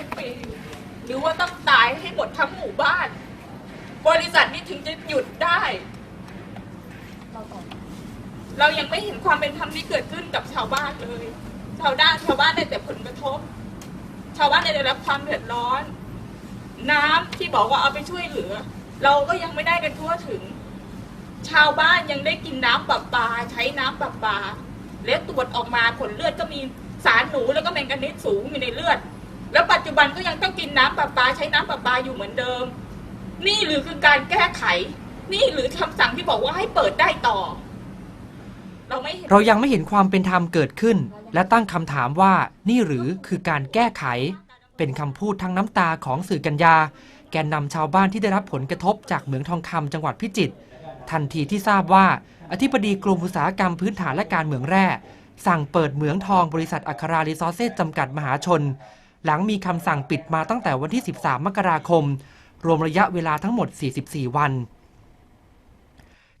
อยปี หรือว่าต้องตายให้หมดทั้งหมู่บ้าน บริษัทนี้ถึงจะหยุดได้ เรายังไม่เห็นความเป็นธรรมที่เกิดขึ้นกับชาวบ้านเลย ชาวบ้านชาวบ้านได้แต่ผลกระทบ ชาวบ้านได้รับความเดือดร้อน น้ำที่บอกว่าเอาไปช่วยเหลือ เราก็ยังไม่ได้กันทั่วถึง ชาวบ้านยังได้กินน้ำประปา ใช้น้ำประปา และตรวจออกมาผลเลือดก็มีสารหนูแล้วก็แมงกานีสสูงอยู่ในเลือด แล้วปัจจุบันก็ยังต้องกินน้ำประปาใช้น้ำประปาอยู่เหมือนเดิม นี่หรือคือการแก้ไข นี่หรือคำสั่งที่บอกว่าให้เปิดได้ต่อ เราไม่เห็นเรายังไม่เห็นความเป็นธรรมเกิดขึ้น และตั้งคำถามว่านี่หรือคือการแก้ไข เป็นคำพูดทั้งน้ำตาของสื่อกัญญา แกนนำชาวบ้านที่ได้รับผลกระทบจากเหมืองทองคำจังหวัดพิจิตรทันทีที่ทราบว่า อธิบดีกรมอุตสาหกรรมพื้นฐานและการเหมืองแร่ สั่งเปิดเหมืองทองบริษัทอัครารีซอสเซสจำกัดมหาชน หลังมีคำสั่งปิดมาตั้งแต่วันที่ 13 มกราคม รวมระยะเวลาทั้งหมด 44 วัน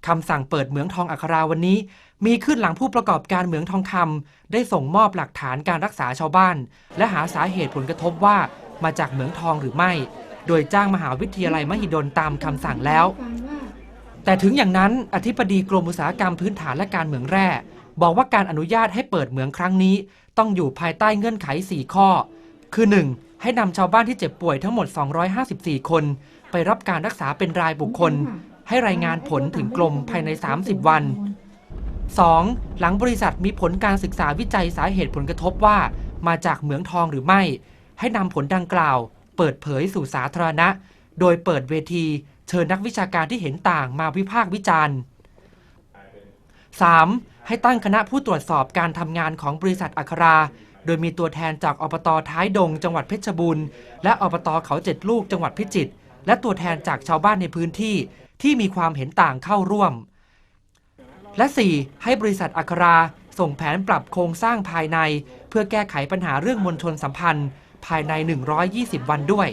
คำสั่งเปิดเหมืองทองอัคราวันนี้ มีขึ้นหลังผู้ประกอบการเหมืองทองคำได้ส่งมอบหลักฐานการรักษาชาวบ้าน และหาสาเหตุผลกระทบว่ามาจากเหมืองทองหรือไม่ โดยจ้างมหาวิทยาลัยมหิดลตามคำสั่งแล้ว แต่ถึงอย่างนั้นอธิบดีกรมอุตสาหกรรมพื้นฐานและการเหมืองแร่ บอกว่าการอนุญาตให้เปิดเหมืองครั้งนี้ ต้องอยู่ภายใต้เงื่อนไข 4 ข้อ คือ 1. ให้นำชาวบ้านที่เจ็บป่วยทั้งหมด 254 คน ไปรับการรักษาเป็นรายบุคคล ให้รายงานผลถึงกรมภายใน 30 วัน 2. หลังบริษัทมีผลการศึกษาวิจัยสาเหตุผลกระทบว่า มาจากเหมืองทองหรือไม่ ให้นำผลดังกล่าว เปิดเผยสู่สาธารณะ โดยเปิดเวที เชิญนักวิชาการที่เห็นต่างมาวิพากษ์วิจารณ์ 3. ให้ตั้งคณะผู้ตรวจสอบการทำงานของบริษัทอัครา โดยมีตัวแทนจากอบตท้ายดง จังหวัดเพชรบูรณ์ และอบตเขาเจ็ดลูกจังหวัดพิจิตร และตัวแทนจากชาวบ้านในพื้นที่ที่มีความเห็นต่างเข้าร่วม และ 4. ให้บริษัทอัครา ส่งแผนปรับโครงสร้างภายใน เพื่อแก้ไขปัญหาเรื่องมวลชนสัมพันธ์ ภายใน 120 วันด้วย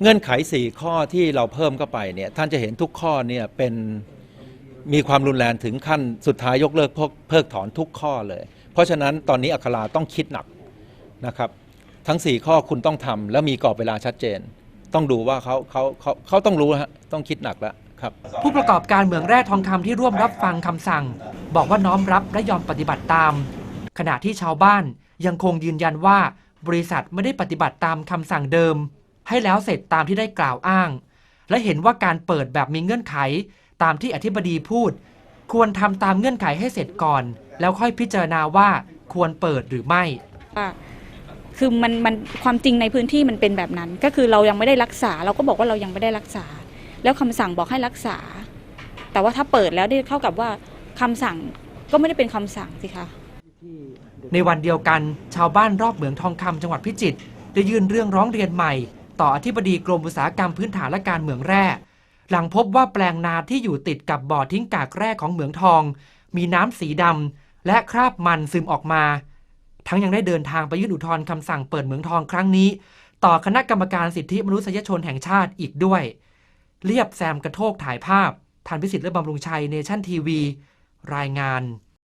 เงื่อนไข 4 ข้อที่เราเพิ่มเข้าไปเนี่ยท่านจะเห็นทุกข้อเนี่ยเป็น มีความรุนแรงถึงขั้นสุดท้ายยกเลิกเพิกเพิกถอนทุกข้อเลย เพราะฉะนั้นตอนนี้อัคราต้องคิดหนักนะครับ ทั้ง 4 ข้อคุณต้องทำแล้วมีกรอบเวลาชัดเจน ต้องดูว่าเขาเขาเขาเขาต้องรู้ฮะต้องคิดหนักแล้วครับ ผู้ประกอบการเหมืองแร่ทองคำที่ร่วมรับฟังคำสั่ง บอกว่าน้อมรับและยอมปฏิบัติตาม ขณะที่ชาวบ้านยังคงยืนยันว่าบริษัทไม่ได้ปฏิบัติตามคำสั่งเดิม ให้แล้วเสร็จตามที่ได้กล่าวอ้าง และเห็นว่าการเปิดแบบมีเงื่อนไข ตามที่อธิบดีพูด ควรทำตามเงื่อนไขให้เสร็จก่อน แล้วค่อยพิจารณาว่าควรเปิดหรือไม่ ว่าคือมันมันความจริงในพื้นที่มันเป็นแบบนั้น ก็คือเรายังไม่ได้รักษา เราก็บอกว่าเรายังไม่ได้รักษา แล้วคำสั่งบอกให้รักษา แต่ว่าถ้าเปิดแล้วได้เท่ากับว่าคำสั่งก็ไม่ได้เป็นคำสั่งสิคะ ในวันเดียวกัน ชาวบ้านรอบเหมืองทองคำจังหวัดพิจิตรได้ยื่นเรื่องร้องเรียนใหม่ ต่ออธิบดีกรมอุตสาหกรรมพื้นฐานและการเหมืองแร่ หลังพบว่าแปลงนาที่อยู่ติดกับบ่อทิ้งกากแร่ของเหมืองทอง มีน้ำสีดำและคราบมันซึมออกมา ทั้งยังได้เดินทางไปยื่นอุทธรณ์คำสั่งเปิดเหมืองทองครั้งนี้ ต่อคณะกรรมการสิทธิมนุษยชนแห่งชาติอีกด้วย เรียบแซมกระโทกถ่ายภาพทันพิสิทธิ์และบำรุงชัยเนชั่นทีวี รายงาน